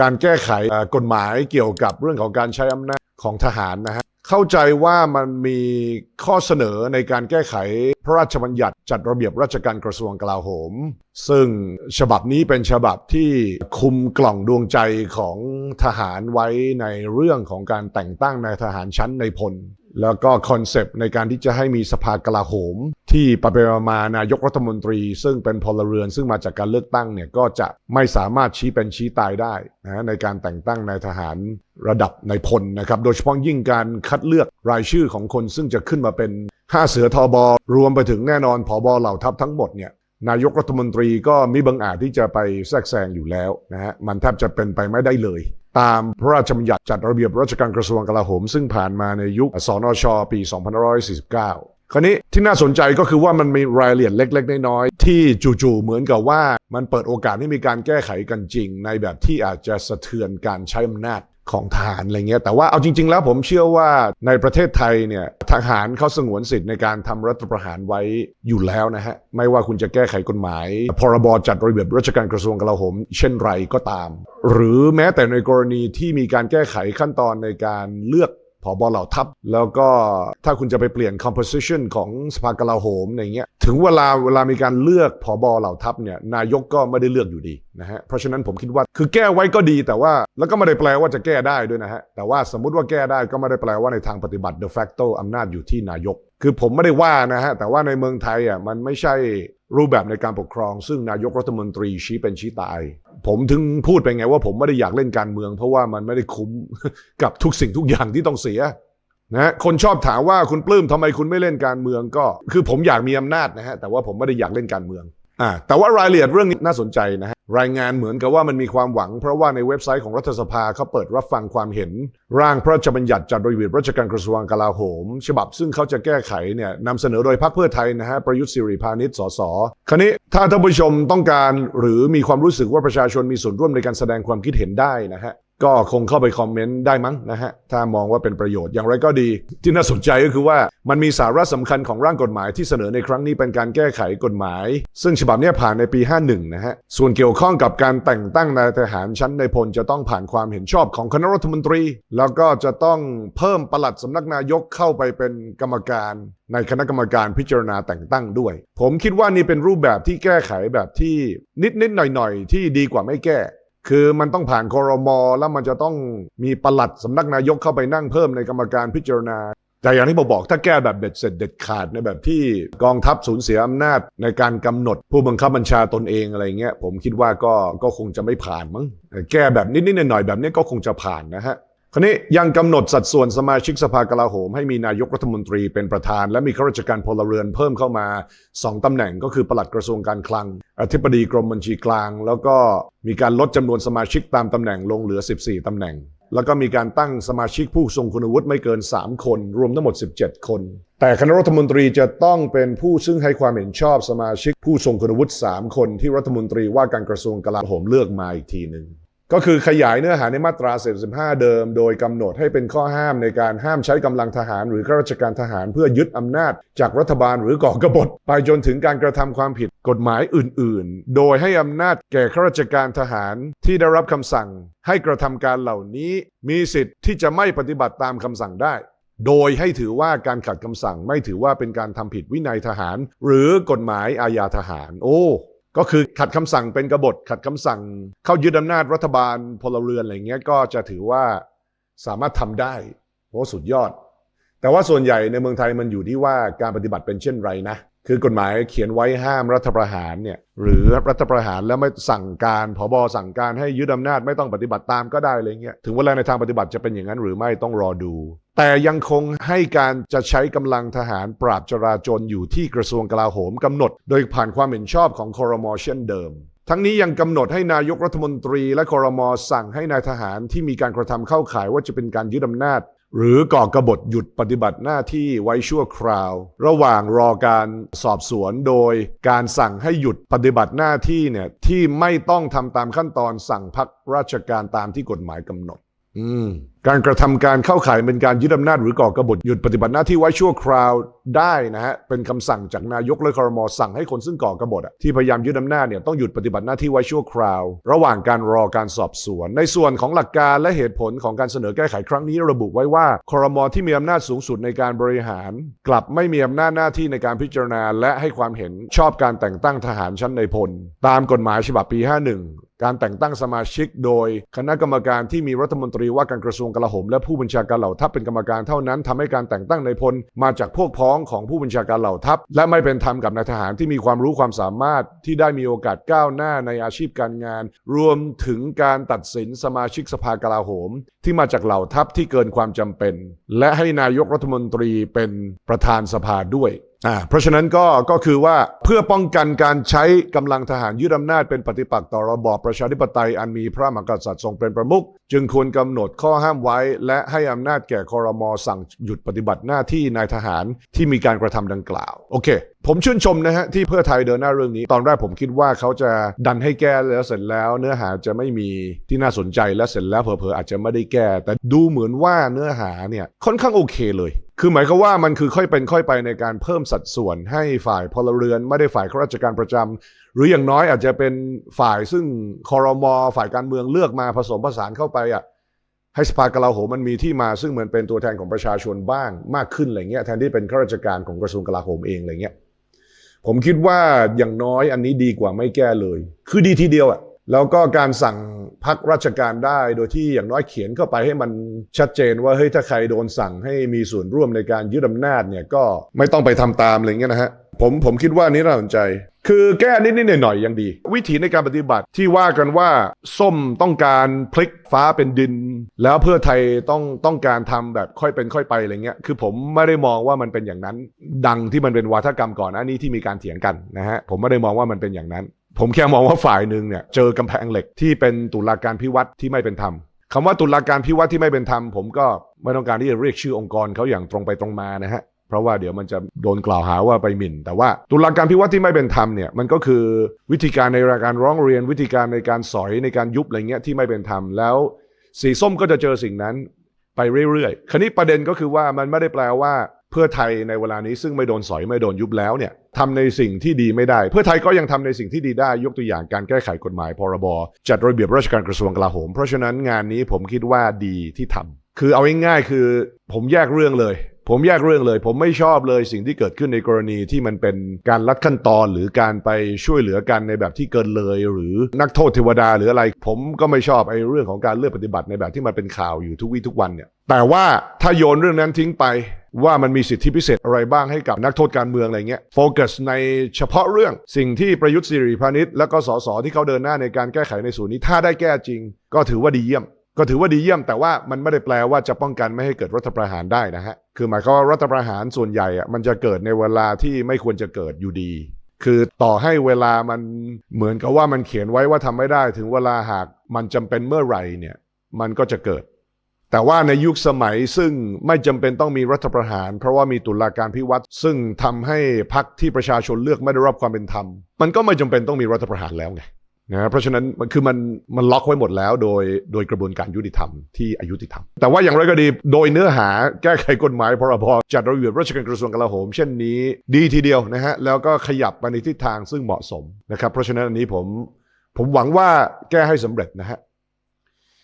การแก้ไขกฎหมายเกี่ยวกับเรื่องของการใช้อำนาจของทหารนะฮะเข้าใจว่ามันมีข้อเสนอในการแก้ไขพระราชบัญญัติจัดระเบียบราชการกระทรวงกลาโหม ซึ่งฉบับนี้เป็นฉบับที่คุมกล่องดวงใจของทหารไว้ในเรื่องของการแต่งตั้งนายทหารชั้นในพล แล้วก็คอนเซปต์ในการที่จะให้มีสภากลาโหม ที่ไปไปมานายกรัฐมนตรี ซึ่งเป็นพลเรือนซึ่งมาจากการเลือกตั้งเนี่ยก็จะไม่สามารถชี้เป็นชี้ตายได้นะในการแต่งตั้งนายทหารระดับในายพลนะครับ โดยเฉพาะยิ่งการคัดเลือกรายชื่อของคนซึ่งจะขึ้นมาเป็น5เสือทอบอรวมไปถึงแน่นอนผอบอเหล่าทัพทั้งหมดเนี่ยนายกรัฐมนตรีก็มีบังอาจที่จะไปแทรกแซงอยู่แล้วนะฮะมันแทบจะเป็นไปไม่ได้เลย ตามพระราชบัญญัติจัดระเบียบราชการกระทรวงกลาโหม ซึ่งผ่านมาในยุคสนช ปี 2549 คราวนี้ที่น่าสนใจก็คือว่ามันมีรายละเอียดเล็ก ๆ น้อยๆที่จู่ๆเหมือนกับว่ามันเปิดโอกาสให้มีการแก้ไขกันจริง ในแบบที่อาจจะสะเทือนการใช้อำนาจ ของทหารอะไรเงี้ยแต่ว่าเอาจริง ๆ แล้วผมเชื่อว่าในประเทศไทยเนี่ยทหารเขาสงวนสิทธิ์ในการทำรัฐประหารไว้อยู่แล้วนะฮะ ไม่ว่าคุณจะแก้ไขกฎหมาย พรบจัดระเบียบราชการกระทรวงกลาโหม เช่นไรก็ตาม หรือแม้แต่ในกรณีที่มีการแก้ไขขั้นตอนในการเลือก ผบเหล่าทัพ แล้วก็ถ้าคุณจะไปเปลี่ยน composition ของสภากลาโหมในเงี้ยถึงเวลาเวลามีการเลือกผบเหล่าทัพเนี่ยนายกก็ไม่ได้เลือกอยู่ดีนะฮะเพราะฉะนั้นผมคิดว่าคือแก้ไว้ก็ดีแต่ว่าแล้วก็ไม่ได้แปลว่าจะแก้ได้ด้วยนะฮะแต่ว่าสมมุติว่าแก้ได้ก็ไม่ได้แปลว่าในทางปฏิบัติ de facto อำนาจอยู่ที่นายก คือผมไม่ได้ว่านะฮะแต่ว่าในเมืองไทยอะมันไม่ใช่รูปแบบในการปกครอง ซึ่งนายกรัฐมนตรีชี้เป็นชี้ตาย ผมถึงพูดไปไงว่าผมไม่ได้อยากเล่นการเมือง เพราะว่ามันไม่ได้คุ้มกับทุกสิ่งทุกอย่างที่ต้องเสียนะฮะคนชอบถามว่าคุณปลื้มทำไมคุณไม่เล่นการเมืองก็ คือผมอยากมีอำนาจนะฮะแต่ว่าผมไม่ได้อยากเล่นการเมืองอ่าแต่ว่ารายละเอียดเรื่องนี้น่าสนใจนะฮะ รายงานเหมือนกับว่ามันมีความหวัง เพราะว่าในเว็บไซต์ของรัฐสภาเขาเปิดรับฟังความเห็น ร่างพระราชบัญญัติจัดระเบียบราชการกระทรวงกลาโหม ฉบับซึ่งเขาจะแก้ไขเนี่ยนำเสนอโดยพรรคเพื่อไทยนะฮะประยุทธ์สิริพานิชสสคราวนี้ถ้าท่านผู้ชมต้องการหรือมีความรู้สึกว่าประชาชนมีส่วนร่วมในการแสดงความคิดเห็นได้นะฮะ ก็คงเข้าไปคอมเมนต์ได้มั้งนะฮะ ถ้ามองว่าเป็นประโยชน์อย่างไรก็ดี ที่น่าสนใจก็คือว่ามันมีสาระสำคัญของร่างกฎหมายที่เสนอในครั้งนี้เป็นการแก้ไขกฎหมาย ซึ่งฉบับนี้ผ่านในปี 51 นะฮะ ส่วนเกี่ยวข้องกับการแต่งตั้งนายทหารชั้นในพลจะต้องผ่านความเห็นชอบของคณะรัฐมนตรี แล้วก็จะต้องเพิ่มปลัดสำนักนายกเข้าไปเป็นกรรมการในคณะกรรมการพิจารณาแต่งตั้งด้วย ผมคิดว่านี่เป็นรูปแบบที่แก้ไขแบบที่นิดๆหน่อยๆ ที่ดีกว่าไม่แก้ คือมันต้องผ่านคอรมอแล้วมันจะต้องมีปลัดสำนักนายกเข้าไปนั่งเพิ่มในกรรมการพิจารณา แต่อย่างที่ผมบอกถ้าแก้แบบเด็ดเสร็จเด็ดขาดในแบบที่กองทัพสูญเสียอำนาจในการกำหนดผู้บังคับบัญชาตนเองอะไรเงี้ยผมคิดว่าก็ก็คงจะไม่ผ่านมั้งแก้แบบนิดๆหน่อยๆแบบนี้ก็คงจะผ่านนะฮะ คราวนี้ยังกำหนดสัดส่วนสมาชิกสภากลาโหม ให้มีนายกรัฐมนตรีเป็นประธาน และมีข้าราชการพลเรือนเพิ่มเข้ามา 2ตำแหน่งก็คือปลัดกระทรวงการคลัง อธิบดีกรมบัญชีกลาง แล้วก็มีการลดจำนวนสมาชิกตามตำแหน่งลงเหลือ 14ตำแหน่ง แล้วก็มีการตั้งสมาชิกผู้ทรงคุณวุฒิไม่เกิน 3 คน รวมทั้งหมด 17 คน แต่คณะรัฐมนตรีจะต้องเป็นผู้ซึ่งให้ความเห็นชอบสมาชิกผู้ทรงคุณวุฒิ 3 คนที่รัฐมนตรีว่าการกระทรวงกลาโหมเลือกมาอีกทีหนึ่ง ก็คือขยายเนื้อหาในมาตรา45 เดิม โดยกำหนดให้เป็นข้อห้ามในการห้ามใช้กำลังทหารหรือข้าราชการทหารเพื่อยึดอำนาจจากรัฐบาลหรือก่อกบฏ ไปจนถึงการกระทำความผิดกฎหมายอื่น ๆ โดยให้อำนาจแก่ข้าราชการทหารที่ได้รับคำสั่ง ให้กระทำการเหล่านี้ มีสิทธิ์ที่จะไม่ปฏิบัติตามคำสั่งได้ โดยให้ถือว่าการขัดคำสั่งไม่ถือว่าเป็นการทำผิดวินัยทหาร หรือกฎหมายอาญาทหาร โอ้ ก็คือขัดคำสั่งเป็นกบฏขัดคำสั่ง เข้ายึดอำนาจรัฐบาลพลเรือนอะไรเงี้ยก็จะถือว่าสามารถทำได้โอ้สุดยอด แต่ว่าส่วนใหญ่ในเมืองไทยมันอยู่ที่ว่าการปฏิบัติเป็นเช่นไรนะคือกฎหมายเขียนไว้ห้ามรัฐประหารเนี่ยหรือรัฐประหารแล้วไม่สั่งการผบสั่งการให้ยึดอำนาจไม่ต้องปฏิบัติตามก็ได้อะไรเงี้ยถึงเวลาในทางปฏิบัติจะเป็นอย่างนั้นหรือไม่ต้องรอดู แต่ยังคงให้การจะใช้กำลังทหารปราบจราจรอยู่ที่กระทรวงกลาโหมกำหนด โดยผ่านความเห็นชอบของคอรมอเช่นเดิม ทั้งนี้ยังกำหนดให้นายกรัฐมนตรีและคอรมอสั่งให้นายทหารที่มีการกระทำเข้าข่ายว่าจะเป็นการยึดอำนาจ หรือก่อกบฏหยุดปฏิบัติหน้าที่ไว้ชั่วคราว ระหว่างรอการสอบสวนโดย การสั่งให้หยุดปฏิบัติหน้าที่เนี่ยที่ไม่ต้องทำตามขั้นตอนสั่งพักราชการตามที่กฎหมายกำหนด อืม การกระทำการเข้าข่ายเป็นการยึดอำนาจหรือก่อกบฏหยุดปฏิบัติหน้าที่ไว้ชั่วคราวได้นะฮะเป็นคำสั่งจากนายกและครมอสั่งให้คนซึ่งก่อกบฏที่พยายามยึดอำนาจเนี่ยต้องหยุดปฏิบัติหน้าที่ไว้ชั่วคราว ระหว่างการรอการสอบสวน ในส่วนของหลักการและเหตุผลของการเสนอแก้ไขครั้งนี้ระบุไว้ว่าคอรมอที่มีอำนาจสูงสุดในการบริหาร กลับไม่มีอำนาจหน้าที่ในการพิจารณา และให้ความเห็นชอบการแต่งตั้งทหารชั้นในพล ตามกฎหมายฉบับปี 51 การแต่งตั้งสมาชิกโดยคณะกรรมการที่มีรัฐมนตรีว่าการกระทรวงกลาโหมและผู้บัญชาการเหล่าทัพเป็นกรรมการเท่านั้นทำให้การแต่งตั้งในพลมาจากพวกพ้องของผู้บัญชาการเหล่าทัพ และไม่เป็นธรรมกับนายทหารที่มีความรู้ความสามารถที่ได้มีโอกาสก้าวหน้าในอาชีพการงาน รวมถึงการตัดสินสมาชิกสภากลาโหม ที่มาจากเหล่าทัพที่เกินความจำเป็น และให้นายกรัฐมนตรีเป็นประธานสภาด้วย อ่าเพราะฉะนั้นก็ก็คือว่าเพื่อป้องกันการใช้กำลังทหารยึดอำนาจเป็นปฏิปักษ์ต่อระบอบประชาธิปไตยอันมีพระมหากษัตริย์ทรงเป็นประมุขจึงควรกำหนดข้อห้ามไว้ และให้อำนาจแก่คอรมอสั่งหยุดปฏิบัติหน้าที่นายทหารที่มีการกระทำดังกล่าว โอเค ผมชื่นชมนะฮะที่เพื่อไทยเดินหน้าเรื่องนี้ ตอนแรกผมคิดว่าเขาจะดันให้แก้แล้วเสร็จแล้ว เนื้อหาจะไม่มีที่น่าสนใจและเสร็จแล้วเผลอๆอาจจะไม่ได้แก้ แต่ดูเหมือนว่าเนื้อหาเนี่ยค่อนข้างโอเคเลย คือหมายความว่ามันคือค่อยเป็นค่อยไปในการเพิ่มสัดส่วนให้ฝ่ายพลเรือน ไม่ได้ฝ่ายข้าราชการประจำหรืออย่างน้อยอาจจะเป็นฝ่ายซึ่งคอรมอฝ่ายการเมืองเลือกมาผสมผสานเข้าไปอะให้สภากลาโหมมันมีที่มาซึ่งเหมือนเป็นตัวแทนของประชาชนบ้างมากขึ้นอะไรเงี้ยแทนที่เป็นข้าราชการของกระทรวงกลาโหมเองอะไรเงี้ยผมคิดว่าอย่างน้อยอันนี้ดีกว่าไม่แก้เลย คือดีทีเดียวอะ แล้วก็การสั่งพักราชการได้โดยที่อย่างน้อยเขียนเข้าไปให้มันชัดเจนว่าเฮ้ยถ้าใครโดนสั่งให้มีส่วนร่วมในการยึดอำนาจเนี่ยก็ไม่ต้องไปทำตามอะไรเงี้ยนะฮะผมผมคิดว่านี้น่าสนใจ คือแก้นิดๆหน่อยๆยังดี วิธีในการปฏิบัติที่ว่ากันว่าส้มต้องการพลิกฟ้าเป็นดิน แล้วเพื่อไทยต้องต้องการทำแบบค่อยเป็นค่อยไปอะไรเงี้ยคือผมไม่ได้มองว่ามันเป็นอย่างนั้น ดังที่มันเป็นวาทกรรมก่อนหน้านี้ที่มีการเถียงกันนะฮะผมไม่ได้มองว่ามันเป็นอย่างนั้น ผมแค่มองว่าฝ่ายหนึ่งเนี่ยเจอกำแพงเหล็กที่เป็นตุลาการพิวัตรที่ไม่เป็นธรรมคำว่าตุลาการพิวัตรที่ไม่เป็นธรรมผมก็ไม่ต้องการที่จะเรียกชื่อองค์กรเขาอย่างตรงไปตรงมานะฮะเพราะว่าเดี๋ยวมันจะโดนกล่าวหาว่าไปหมิ่น แต่ว่าตุลาการพิวัตรที่ไม่เป็นธรรมเนี่ยมันก็คือวิธีการในการร้องเรียนวิธีการในการสอยในการยุบอะไรเงี้ยที่ไม่เป็นธรรมแล้วสีส้มก็จะเจอสิ่งนั้นไปเรื่อยๆ คราวนี้ประเด็นก็คือว่ามันไม่ได้แปลว่าเพื่อไทยในเวลานี้ซึ่งไม่โดนสอยไม่โดนยุบแล้วเนี่ย ทำในสิ่งที่ดีไม่ได้ เพื่อไทยก็ยังทำในสิ่งที่ดีได้ยกตัวอย่างการแก้ไขกฎหมายพรบจัดระเบียบราชการกระทรวงกลาโหม เพราะฉะนั้นงานนี้ผมคิดว่าดีที่ทำคือเอาง่ายๆคือผมแยกเรื่องเลย ผมแยกเรื่องเลย ผมไม่ชอบเลยสิ่งที่เกิดขึ้นในกรณีที่มันเป็นการลัดขั้นตอนหรือการไปช่วยเหลือกันในแบบที่เกินเลย หรือนักโทษเทวดาหรืออะไร ผมก็ไม่ชอบไอ้เรื่องของการเลือกปฏิบัติในแบบที่มันเป็นข่าวอยู่ทุกวี่ทุกวันเนี่ยแต่ว่าถ้าโยนเรื่องนั้นทิ้งไป ว่ามันมีสิทธิพิเศษอะไรบ้างให้กับนักโทษการเมืองอะไรเงี้ยโฟกัสในเฉพาะเรื่องสิ่งที่ประยุทธ์สิริพานิชแล้วก็สสที่เขาเดินหน้าในการแก้ไขในส่วนนี้ ถ้าได้แก้จริง ก็ถือว่าดีเยี่ยม ก็ถือว่าดีเยี่ยม แต่ว่ามันไม่ได้แปลว่าจะป้องกันไม่ให้เกิดรัฐประหารได้นะฮะคือหมายความว่ารัฐประหารส่วนใหญ่อะมันจะเกิดในเวลาที่ไม่ควรจะเกิดอยู่ดี คือต่อให้เวลามันเหมือนกับว่ามันเขียนไว้ว่าทำไม่ได้ ถึงเวลาหากมันจำเป็นเมื่อไหร่เนี่ยมันก็จะเกิด แต่ว่าในยุคสมัยซึ่งไม่จำเป็นต้องมีรัฐประหาร เพราะว่ามีตุลาการพิวัตรซึ่งทำให้พรรคที่ประชาชนเลือกไม่ได้รับความเป็นธรรม มันก็ไม่จำเป็นต้องมีรัฐประหารแล้วไงนะเพราะฉะนั้นมันคือมันมันล็อกไว้หมดแล้วโดยโดยกระบวนการยุติธรรมที่อายุติธรรม แต่ว่าอย่างไรก็ดีโดยเนื้อหาแก้ไขกฎหมายพรบจัดระเบียบราชการกระทรวงกลาโหม เช่นนี้ดีทีเดียวนะฮะแล้วก็ขยับไปในทิศทางซึ่งเหมาะสมนะครับเพราะฉะนั้นอันนี้ผมผมหวังว่าแก้ให้สำเร็จนะฮะ